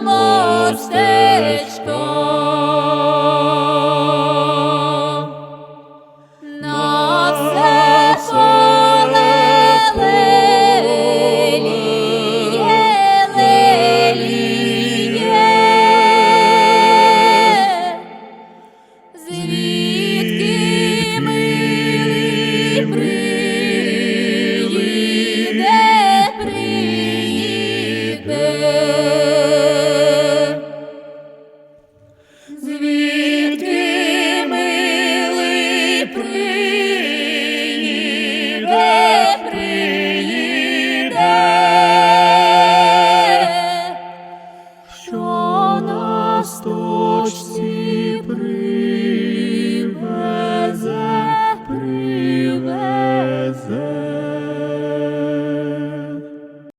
мостечко. Христос.